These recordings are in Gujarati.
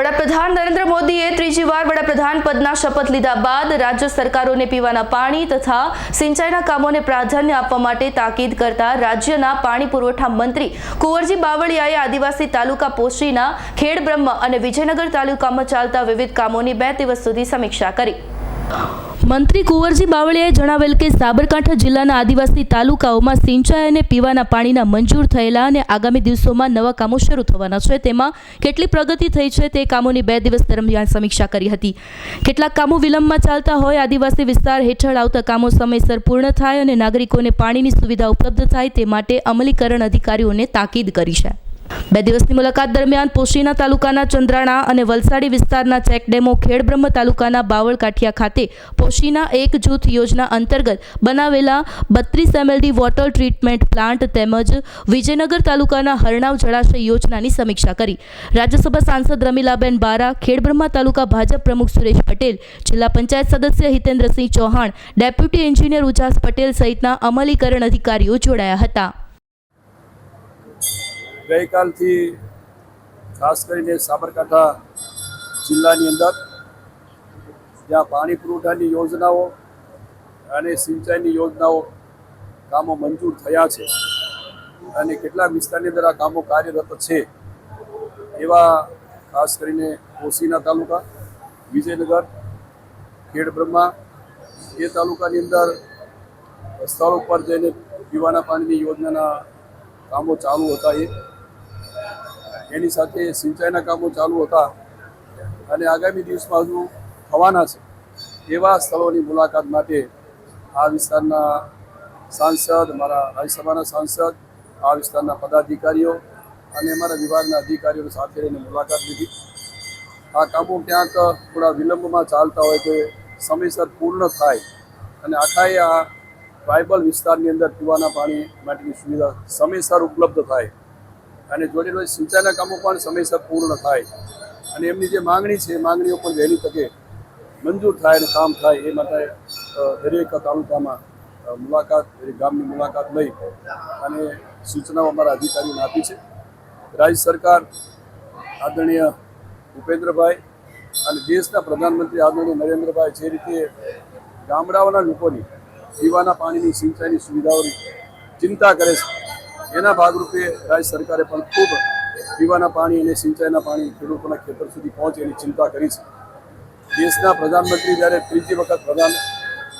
વડાપ્રધાન નરેન્દ્ર મોદીએ ત્રીજી વાર વડાપ્રધાન પદના શપથ લીધા બાદ રાજ્ય સરકારોને પીવાના પાણી તથા સિંચાઈના કામોને પ્રાધાન્ય આપવા માટે તાકીદ કરતા રાજ્યના પાણી પુરવઠા મંત્રી કુંવરજી બાવળિયાએ આદિવાસી તાલુકા પોશીના ખેડબ્રહ્મ અને વિજયનગર તાલુકામાં ચાલતા વિવિધ કામોની બે દિવસ સુધી સમીક્ષા કરી. મંત્રી કુંવરજી બાવળિયાએ જણાવેલ કે સાબરકાંઠા જિલ્લાના આદિવાસી તાલુકાઓમાં સિંચાઈ અને પીવાના પાણીના મંજૂર થયેલા અને આગામી દિવસોમાં નવા કામો શરૂ થવાના છે. તેમાં કેટલી પ્રગતિ થઈ છે તે કામોની બે દિવસ દરમિયાન સમીક્ષા કરી હતી. કેટલાક કામો વિલંબમાં ચાલતા હોય, આદિવાસી વિસ્તાર હેઠળ આવતા કામો સમયસર પૂર્ણ થાય અને નાગરિકોને પાણીની સુવિધા ઉપલબ્ધ થાય તે માટે અમલીકરણ અધિકારીઓને તાકીદ કરી છે. બે દિવસની મુલાકાત દરમિયાન પોશીના તાલુકાના ચંદ્રાણા અને વલસાડી વિસ્તારના ચેકડેમો ખેડબ્રહ્મ તાલુકાના બાવળકાઠિયા ખાતે પોશીના એક જૂથ યોજના અંતર્ગત બનાવેલા બત્રીસ એમએલડી વોટર ટ્રીટમેન્ટ પ્લાન્ટ તેમજ વિજયનગર તાલુકાના હરણાવ જળાશય યોજનાની સમીક્ષા કરી. રાજ્યસભા સાંસદ રમીલાબેન બારા, ખેડબ્રહ્મા તાલુકા ભાજપ પ્રમુખ સુરેશ પટેલ, જિલ્લા પંચાયત સદસ્ય હિતેન્દ્રસિંહ ચૌહાણ, ડેપ્યુટી એન્જિનિયર ઉજાસ પટેલ સહિતના અમલીકરણ અધિકારીઓ જોડાયા હતા. ગઈકાલથી ખાસ કરીને સાબરકાંઠા જિલ્લાની અંદર જ્યાં પાણી પુરવઠાની યોજનાઓ અને સિંચાઈની યોજનાઓ કામો મંજૂર થયા છે અને કેટલાક વિસ્તારની અંદર આ કામો કાર્યરત છે એવા ખાસ કરીને કોશીના તાલુકા, વિજયનગર, ખેડબ્રહ્મા, એ તાલુકાની અંદર સ્થળ ઉપર જઈને પીવાના પાણીની યોજનાના કામો ચાલુ હતા એ. એની સાથે સિંચાઈના કામો ચાલુ હતા અને આગામી દિવસમાં હજુ થવાના છે એવા સ્થળોની મુલાકાત માટે આ વિસ્તારના સાંસદ, મારા રાજ્યસભાના સાંસદ, આ વિસ્તારના પદાધિકારીઓ અને અમારા વિભાગના અધિકારીઓ સાથે રહીને મુલાકાત લીધી. આ કામો ક્યાંક થોડા વિલંબમાં ચાલતા હોય તો સમયસર પૂર્ણ થાય અને આખાએ આ ટ્રાઇબલ વિસ્તારની અંદર પીવાના પાણી માટેની સુવિધા સમયસર ઉપલબ્ધ થાય. અને જોડે જોડે સિંચાઈના કામો પણ સમયસર પૂર્ણ થાય. અને એમની જે માંગણી છે, એ માંગણીઓ પણ વહેલી તકે મંજૂર થાય અને કામ થાય એ માટે દરેક તાલુકામાં મુલાકાત, દરેક ગામની મુલાકાત લઈ અને સૂચનાઓ અમારા અધિકારીઓને આપી છે. રાજ્ય સરકાર, આદરણીય ભૂપેન્દ્રભાઈ અને દેશના પ્રધાનમંત્રી આદરણીય નરેન્દ્રભાઈ જે રીતે ગામડાઓના લોકોની પીવાના પાણીની સિંચાઈની સુવિધાઓની ચિંતા કરે છે એના ભાગરૂપે રાજ્ય સરકારે પણ ખૂબ પીવાના પાણી અને સિંચાઈના પાણી ખેડૂતોના ખેતર સુધી પહોંચે એની ચિંતા કરી છે. દેશના પ્રધાનમંત્રી જ્યારે ત્રીજી વખત પ્રધાન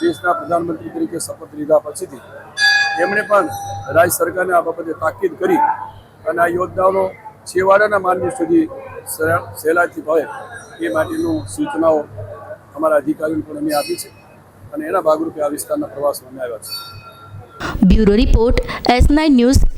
દેશના પ્રધાનમંત્રી તરીકે શપથ લીધા પછીથી એમણે પણ રાજ્ય સરકારને આ બાબતે તાકીદ કરી અને આ યોજનાઓનો છેવાડાના માનવી સુધી સરળ સહેલાઈથી ભળે એ માટેનું સૂચનાઓ અમારા અધિકારીઓને પણ અમે આપી છે અને એના ભાગરૂપે આ વિસ્તારના પ્રવાસમાં અમે આવ્યા છે bureau report S nine news